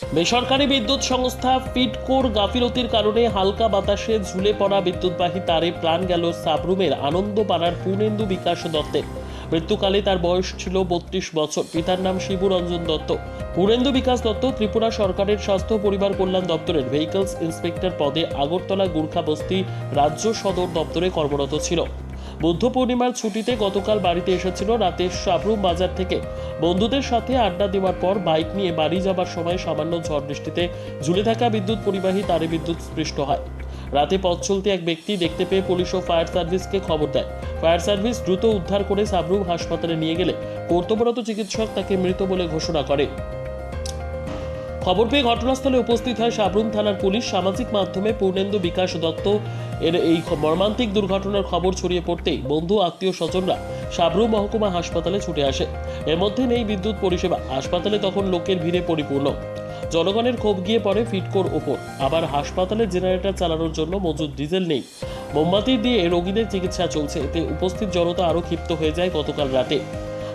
বেসরকারি বিদ্যুৎ সংস্থা ফিডকোর গাফিলতির কারণে হালকা বাতাসে ঝুলে পড়া বিদ্যুৎবাহী তারে প্রাণ গেল সাবরুমের আনন্দপাড়ার পূর্ণেন্দু বিকাশ দত্তের। মৃত্যুকালে তার বয়স ছিল বত্রিশ বছর। পিতার নাম শিবু রঞ্জন দত্ত। পূর্ণেন্দু বিকাশ দত্ত ত্রিপুরা সরকারের স্বাস্থ্য পরিবার কল্যাণ দপ্তরের ভেহিকলস ইন্সপেক্টর পদে আগরতলা গুর্খা বস্তি রাজ্য সদর দপ্তরে কর্মরত ছিল। বুদ্ধ পূর্ণিমার ছুটিতে গতকাল বাড়িতে এসেছিল রাতে সাবরুম বাজার থেকে। বন্ধুদের সাথে আড্ডা দেওয়ার পর বাইক নিয়ে বাড়ি যাবার সময় সামান্য ঝড় বৃষ্টিতে ঝুলে থাকা বিদ্যুৎ পরিবাহী তারে বিদ্যুৎ স্পৃষ্ট হয়। রাতে পথ চলতে এক ব্যক্তি দেখতে পেয়ে পুলিশ ও ফায়ার সার্ভিসকে খবর দেয়। ফায়ার সার্ভিস দ্রুত উদ্ধার করে সাবরুম হাসপাতালে নিয়ে গেলে কর্তব্যরত চিকিৎসক তাকে মৃত বলে ঘোষণা করে। খবর পেয়ে ঘটনাস্থলে উপস্থিত হয় সাবরুম থানার পুলিশ, সামাজিক মাধ্যমে পূর্ণেন্দু বিকাশ দত্ত। এর এই মর্মান্তিক দুর্ঘটনার খবর ছড়িয়ে পড়তেই বন্ধু, আত্মীয়, স্বজনরা সাবরুম মহকুমা হাসপাতালে ছুটে আসে। এর মধ্যে নেই বিদ্যুৎ পরিষেবা। হাসপাতালে তখন লোকের ভিড়ে পরিপূর্ণ। জনগণের ক্ষোভ গিয়ে পড়ে ফিটকোর ওপর। আবার হাসপাতালে জেনারেটর চালানোর জন্য মজুদ ডিজেল নেই। মোমবাতি দিয়ে রোগীদের চিকিৎসা চলছে। এতে উপস্থিত জনতা আরও ক্ষিপ্ত হয়ে যায় গতকাল রাতে।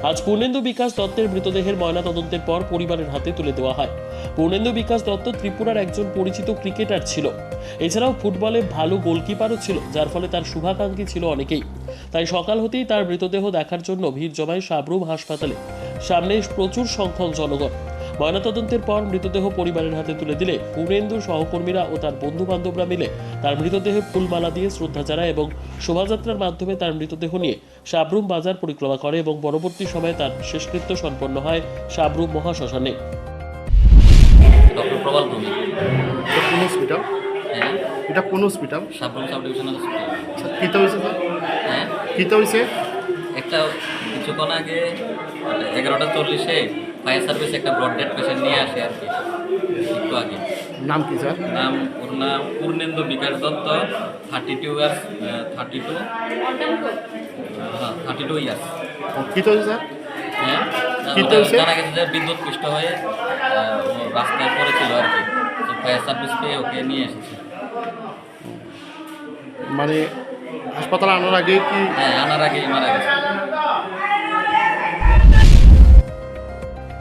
আজ পূর্ণেন্দু বিকাশ দত্তের মৃতদেহের ময়নাতদন্তের পর পরিবারের হাতে তুলে দেওয়া হয়। পূর্ণেন্দু বিকাশ দত্ত ত্রিপুরার একজন পরিচিত ক্রিকেটার ছিল। এছাড়াও ফুটবলে ভালো গোলকিপারও ছিল, যার ফলে তার শুভাকাঙ্ক্ষী ছিল অনেকেই। তাই সকাল হতেই তার মৃতদেহ দেখার জন্য ভিড় জমায় সাবরুম হাসপাতালে। সামনে প্রচুর সংখ্যক জনগণ। ময়নাতদন্তের পর মৃতদেহ পরিবারের হাতে তুলে দিলে পূর্ণেন্দুর সহকর্মীরা ও তার বন্ধু বান্ধবরা মিলে তার মৃতদেহে ফুলমালা দিয়ে শ্রদ্ধা জানায় এবং শোভাযাত্রার মাধ্যমে তার মৃতদেহ নিয়ে সাবরুম বাজার পরিক্রমা করে এবং পরবর্তী সময়ে তার শেষকৃত্য সম্পন্ন হয় সাবরুম মহাশ্মশানে। ডক্টর প্রবাল ভূমি এটা কোন হসপিটাল হ্যাঁ। এটা কোন hospital Sabroom sub divisional hospital কীতে হয়েছে হ্যাঁ। কীতে হয়েছে? একটা কিছুক্ষণ আগে এগারোটা চল্লিশে ফায়ার সার্ভিস একটা ব্রড ডেড পেশেন্ট নিয়ে আসে আর কি। একটু আগে। নাম কি স্যার? নাম ওর নাম Purnendu Bikash Dutta thirty two years thirty two হ্যাঁ থার্টি টু ইয়ার্স কীতে হয়েছে স্যার? হ্যাঁ কি তো? জানা গেছে যে বিদ্যুৎ পৃষ্ঠ হয়ে রাস্তায় পড়েছিল আর কি। তো ফায়ার সার্ভিস পেয়ে ওকে নিয়ে এসেছে। মানে হাসপাতালে আনার আগে কি হ্যাঁ আনার আগেই মারা গেছে।